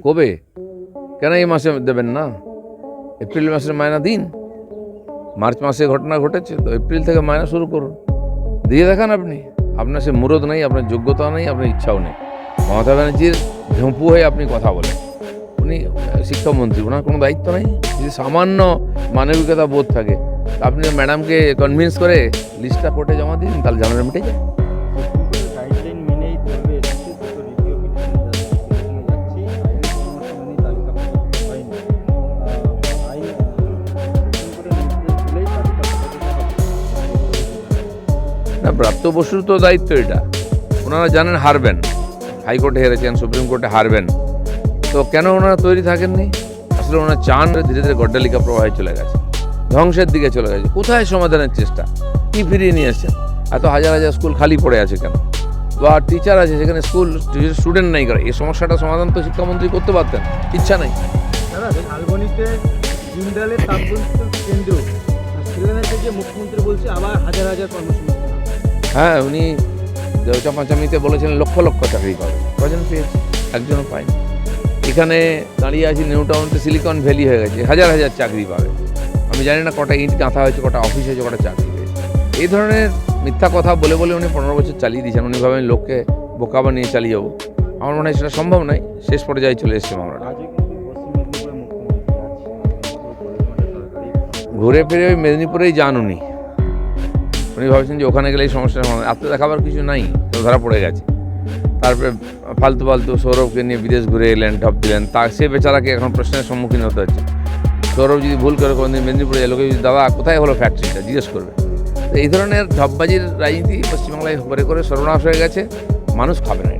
কবে? কেন এই মাসে দেবেন না? এপ্রিল মাসের মায়না দিন। মার্চ মাসে ঘটনা ঘটেছে, তো এপ্রিল থেকে মায়না শুরু করুন। দিয়ে দেখান আপনি। আপনার সে মুরদ নেই, আপনার যোগ্যতা নেই, আপনার ইচ্ছাও নেই। মমতা ব্যানার্জির ঝুঁপু হয়ে আপনি কথা বলেন। উনি শিক্ষামন্ত্রী, ওনার কোনো দায়িত্ব নেই। যদি সামান্য মানবিকতা বোধ থাকে আপনি ম্যাডামকে কনভিন্স করে লিস্টটা কোর্টে জমা দিন, তাহলে ঝামেলা মিটে যায়। না প্রাপ্ত বসুর তো দায়িত্ব এটা। ওনারা জানেন হারবেন। হাইকোর্টে হেরেছেন, সুপ্রিম কোর্টে হারবেন। তো কেন ওনারা তৈরি থাকেননি? আসলে ওনার চান ধীরে ধীরে গড্ডালিকা প্রবাহে চলে গেছে। ধ্বংসের দিকে চলে গেছে। কোথায় সমাধানের চেষ্টা? কি ফিরিয়ে নিয়ে এসছেন? এত হাজার হাজার স্কুল খালি পড়ে আছে কেন? বা টিচার আছে সেখানে স্কুল স্টুডেন্ট নাই করে এই সমস্যাটা সমাধান তো শিক্ষামন্ত্রী করতে পারতেন। ইচ্ছা নাই। মুখ্যমন্ত্রী বলছে আবার হাজার হাজার হবে। হ্যাঁ উনি চাপাচামিতে বলেছিলেন লক্ষ লক্ষ চাকরি পাবে কজন পেয়েছে? একজনও পায়নি। এখানে দাঁড়িয়ে আছি নিউ টাউনতে সিলিকন ভ্যালি হয়ে গেছে, হাজার হাজার চাকরি পাবে। আমি জানি না কটা ইট গাঁথা হয়েছে, কটা অফিস হয়েছে, কটা চাকরি হয়েছে। এই ধরনের মিথ্যা কথা বলে বলে উনি পনেরো বছর চালিয়ে দিয়েছেন। উনি ভাবেন লোককে বোকা বানিয়ে চালিয়ে যাব। আমার মনে হয় সেটা সম্ভব নয়। শেষ পর্যায়ে চলে এসছে সরকারি ঘুরে ফিরে ওই মেদিনীপুরেই যান উনি। উনি ভাবছেন যে ওখানে গেলে এই সমস্যার সমাধান আত্ম দেখাবার কিছু নাই, তো ধরা পড়ে গেছে। তারপরে ফালতু ফালতু সৌরভকে নিয়ে বিদেশ ঘুরে এলেন, ঢপ দিলেন। তা সে বেচারাকে এখন প্রশ্নের সম্মুখীন হতে হচ্ছে। সৌরভ যদি ভুল করে কোনোদিন মেদিনীপুরে লোকে যদি, দাদা, কোথায় হলো ফ্যাক্টরিটা জিজ্ঞেস করবে। তো এই ধরনের ঢপবাজির রাজনীতি পশ্চিমবাংলায় করে করে সর্বনাশ হয়ে গেছে। মানুষ খাবে না।